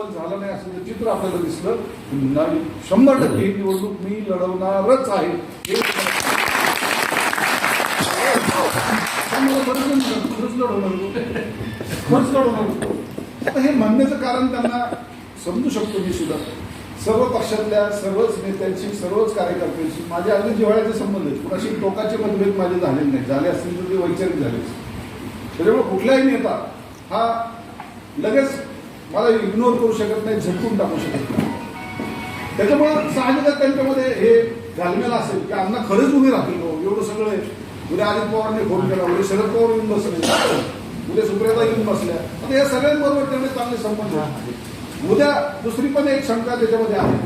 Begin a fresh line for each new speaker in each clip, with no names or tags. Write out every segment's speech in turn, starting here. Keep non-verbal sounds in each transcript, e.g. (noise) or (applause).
झालं नाही असं चित्र आपल्याला दिसलं नाही, शंभर टक्के निवडणूक मी लढवणारच आहे. हे खरंच लढवणार हे म्हणण्याचं कारण त्यांना समजू शकतो मी सुद्धा. सर्व पक्षातल्या सर्वच नेत्यांशी सर्वच कार्यकर्त्यांशी माझे अगदी जिव्हाळ्याचे संबंध आहेत. कुणाशी टोकाचे मतभेद माझे झालेले नाही झाले असतील तर ते वैचारिक झाले त्याच्यामुळे कुठलाही नेता हा लगेच मला इग्नोर करू शकत नाही झटकून टाकू शकत नाही. त्याच्यामुळे साहजिकच त्यांच्यामध्ये हे घालमेल असेल की अण्णा खरंच उभे राहतील. हो, एवढं सगळं उद्या अजित पवारांनी फोन केला उद्या शरद पवार येऊन बसले. उद्या सुप्रियाता येऊन बसल्या. आता या सगळ्यांबरोबर त्यांनी चांगले संबंध आहेत. उद्या दुसरी पण एक शंका त्याच्यामध्ये आहे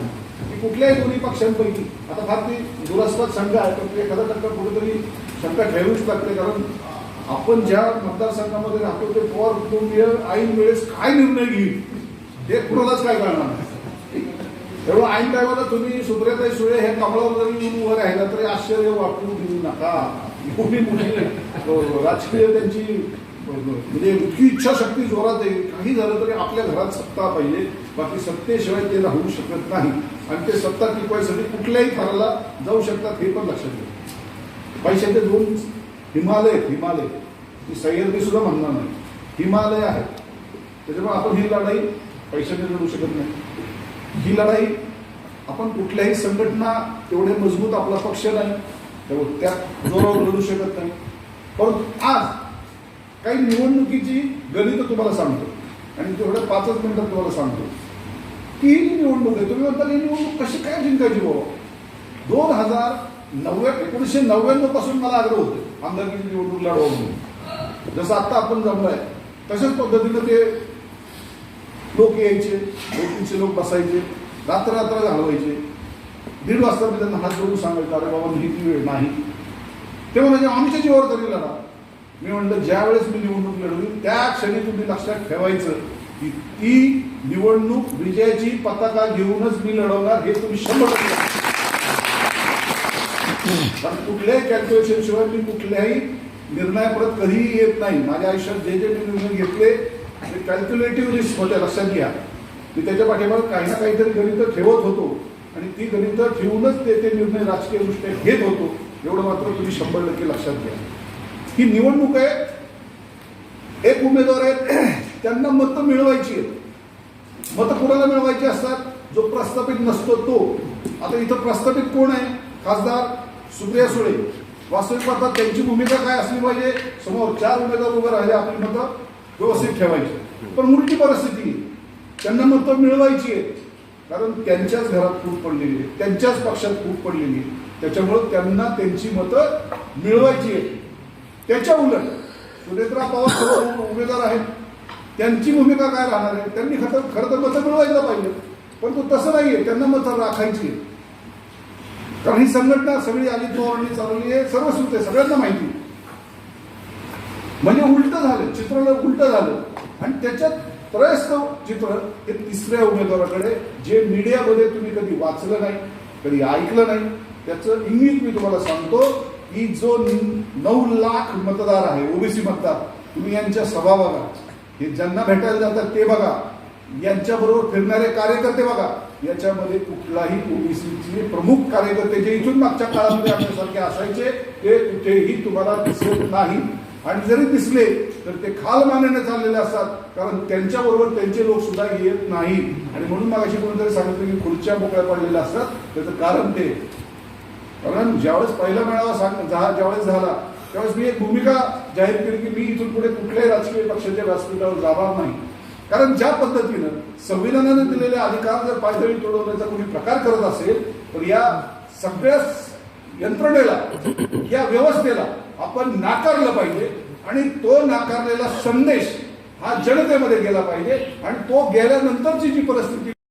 की कुठल्याही दोन्ही पक्षांपैकी आता फार ती दुरास्पद शंका आहे पण एखादा टक्का कुठेतरी शंका ठेवूच लागते कारण आपण ज्या मतदारसंघामध्ये राहतो ते पवार कुटुंबीय ऐन वेळेस काय निर्णय घेईल? हे कुणालाच काय करणार नाही. एवढं ऐन टायमाला तुम्ही सुप्रियाताई सुळे हे कमळावर जरी येऊन उभं राहिला तरी आश्चर्य वाटू देऊ नका. एवढी मोठी राजकीय त्यांची म्हणजे इतकी इच्छाशक्ती जोरात आहे. काही झालं तरी आपल्या घरात सत्ता पाहिजे. बाकी सत्तेशिवाय ते राहू शकत नाही. आणि ते सत्ता टिकवायसाठी कुठल्याही थराला जाऊ शकतात हे पण लक्षात घ्या पैशाचे दोन हिमालय हिमालय. ती सह्याद्री सुद्धा म्हणणार नाही. हिमालय आहेत त्याच्यामुळे आपण ही लढाई पैशाने लढू शकत नाही. ही लढाई आपण कुठल्याही संघटना तेवढे मजबूत आपला पक्ष नाही त्यामुळे त्या जोरावर लढू शकत नाही. परंतु आज काही निवडणुकीची गणित तुम्हाला सांगतो. आणि तेवढ्या पाचच मिनिटात तुम्हाला सांगतो. तीन निवडणूक आहे. तुम्ही म्हणता ही निवडणूक कशी काय जिंकायची बाबा दोन हजार नव्या एकोणीसशे नव्याण्णवपासून मला आग्रह होते आमदारकीची निवडणूक लढवा म्हणून. जसं आता आपण जमलाय तशाच पद्धतीनं ते लोक यायचे दोन तीनशे लोक बसायचे रात्र रात्र घालवायचे. दीड वाजता मी त्यांना हात जोडून सांगायचं अरे बाबा ही ती वेळ नाही. तेव्हा म्हणजे आमच्या जीवावर तरी लढा. मी म्हणलं ज्यावेळेस मी निवडणूक लढवली त्या क्षणी तुम्ही लक्षात ठेवायचं की ती निवडणूक विजयाची पताका घेऊनच मी लढवणार हे तुम्ही शंभर टक्के कारण कुठल्याही कॅल्क्युलेशन शिवाय मी कुठल्याही निर्णयापर्यंत कधीही येत नाही. माझ्या आयुष्यात जे जे मी निर्णय घेतले ते कॅल्क्युलेटिव्ह रिस्क होते लक्षात घ्या. मी त्याच्या पाठीमागे काही ना काहीतरी गणित ठेवत होतो आणि ती गणित ठेवूनच ते ते निर्णय राजकीय दृष्ट्या घेत होतो. एवढं मात्र तुम्ही शंभर टक्के लक्षात घ्या. ही निवडणूक आहे. एक उमेदवार आहेत. (clears throat) त्यांना मतं मिळवायची आहेत. मतं कोणाला मिळवायची असतात? जो प्रस्थापित नसतो तो. आता इथं प्रस्थापित कोण आहे? खासदार सुप्रिया सुळे वास्तविक पाहता त्यांची भूमिका काय असली पाहिजे? समोर चार उमेदवार उभे राहिले आपली मतं व्यवस्थित ठेवायची. पण मुलगी परिस्थिती त्यांना मतं मिळवायची आहे कारण त्यांच्याच घरात फूट पडलेली आहे. त्यांच्याच पक्षात फूट पडलेली आहे. त्याच्यामुळं त्यांना त्यांची मतं मिळवायची आहे त्याच्या उलट सुनेत्रा पवार सर्व उमेदवार आहेत. त्यांची भूमिका काय राहणार आहे? त्यांनी खरं खरं तर मतं मिळवायला पाहिजे परंतु तसं नाही आहे त्यांना मतं राखायची आहे कारण ही संघटना सगळी आली पवारांनी चालवली आहे सर्व आहे सगळ्यांना माहिती. म्हणजे उलट झालं चित्र उलट झालं. आणि त्याच्यात त्रयस्थ चित्र हे तिसऱ्या उमेदवाराकडे जे मीडियामध्ये तुम्ही कधी वाचलं नाही कधी ऐकलं नाही त्याचं इंगित मी तुम्हाला सांगतो की जो नऊ लाख मतदार आहे ओबीसी मतदार तुम्ही यांच्या सभा बघा. हे ज्यांना भेटायला जातात ते बघा. यांच्याबरोबर फिरणारे कार्यकर्ते बघा. याच्यामध्ये कुठलाही ओबीसीचे प्रमुख कार्यकर्ते जे इथून मागच्या काळामध्ये आपल्यासारखे असायचे ते कुठेही तुम्हाला दिसत नाही. आणि जरी दिसले तर ते खाल मानाने चाललेले असतात. कारण त्यांच्याबरोबर त्यांचे लोक सुद्धा येत नाही. आणि म्हणून मागाशी कोणीतरी सांगितलं की खुर्च्या मोकळ्या पडलेल्या असतात. त्याचं कारण ते. कारण ज्यावेळेस पहिला मेळावा सांग ज्यावेळेस झाला त्यावेळेस मी एक भूमिका जाहीर केली की मी इथून पुढे कुठल्याही राजकीय पक्षाच्या व्यासपीठावर जाणार नाही. कारण ज्या पद्धतीनं संविधानाने दिलेले अधिकार जर पायदळी तोडवण्याचा कोणी प्रकार करत असेल तर या सगळ्या यंत्रणेला या व्यवस्थेला आपण नाकारलं पाहिजे आणि तो नाकारलेला संदेश हा जनतेमध्ये गेला पाहिजे आणि तो गेल्यानंतरची जी परिस्थिती